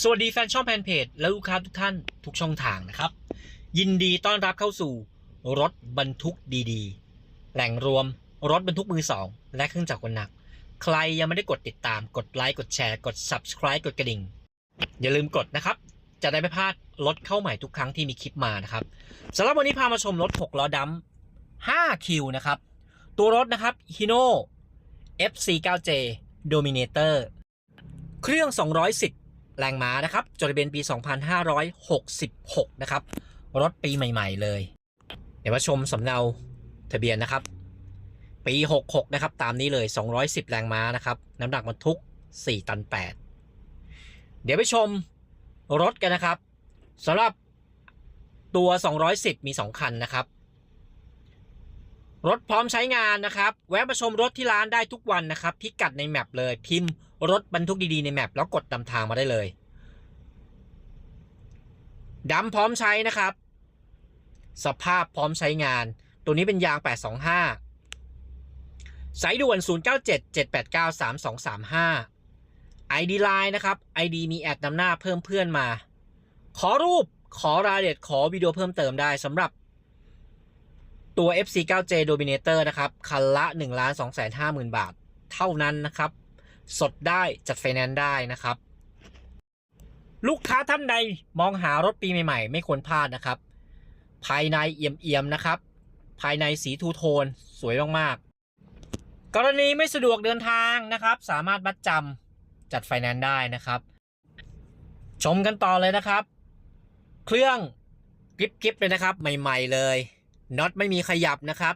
สวัสดีแฟนช่องแฟนเพจและลูกค้าทุกท่านทุกช่องทางนะครับ ยินดีต้อนรับเข้าสู่รถบรรทุกดีๆ แหล่งรวมรถบรรทุกมือสองและเครื่องจักรกลหนัก ใครยังไม่ได้กดติดตามกดไลค์กดแชร์กด subscribe กดกระดิ่ง อย่าลืมกดนะครับ จะได้ไม่พลาดรถเข้าใหม่ทุกครั้งที่มีคลิปมานะครับสำหรับวันนี้พามาชมรถ 6 ล้อดำ5คิวนะครับ ตัวรถนะครับ Hino FC9J Dominator เครื่อง 210 แรงม้านะครับ จดทะเบียนปี 2566 นะครับ รถปีใหม่ ๆ เลย เดี๋ยวมาชมสำเนาทะเบียนนะครับ ปี 66 นะครับ ตามนี้เลย 210 แรงม้านะครับ น้ำหนักบรรทุก 4 ตัน 8 เดี๋ยวไปชมรถกันนะครับสำหรับตัว 210 มี 2 คันนะครับ รถพร้อมใช้งานนะครับ แวะมาชมรถที่ร้านได้ทุกวันนะครับ พิกัดในแมปเลยพิมพ์ รถบรรทุกดีๆในแมปแล้วกดนำทางมาได้เลยดำพร้อมใช้นะครับ สภาพพร้อมใช้งาน ตัวนี้เป็นยาง 825 สายด่วน 0977893235 ID Line นะครับ ID มีแอดนำหน้าเพิ่มเพื่อนมา ขอรูปขอรายละเอียดขอวิดีโอเพิ่มเติมได้สำหรับตัว FC9J Dominator นะครับ คันละ 1 2 5 0 0 0 0 บาท เท่านั้นนะครับ สดได้จัดไฟแนนซ์ได้นะครับ ลูกค้าท่านใดมองหารถปีใหม่ๆ ไม่ควรพลาดนะครับ ภายในเอี่ยมๆนะครับ ภายในสีทูโทนสวยมากๆ กรณีไม่สะดวกเดินทางนะครับ สามารถบัดจำจัดไฟแนนซ์ได้นะครับ ชมกันต่อเลยนะครับ เครื่องกริบๆเลยนะครับ ใหม่ ๆ เลยน็อตไม่มีขยับนะครับ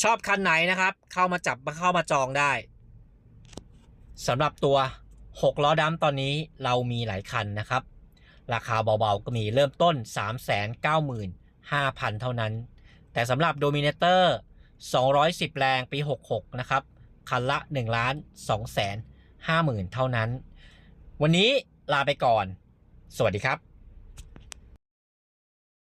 ชอบคันไหนนะครับ เข้ามาจับมาเข้ามาจองได้สำหรับตัว 6 ล้อดำตอนนี้เรามีหลายคันนะครับ ราคาเบาๆก็มีเริ่มต้น 395,000 เท่านั้น แต่สำหรับ Dominator 210 แรงปี 66 นะครับ คันละ1ล้าน2แสน50,000 เท่านั้น วันนี้ลาไปก่อน สวัสดีครับ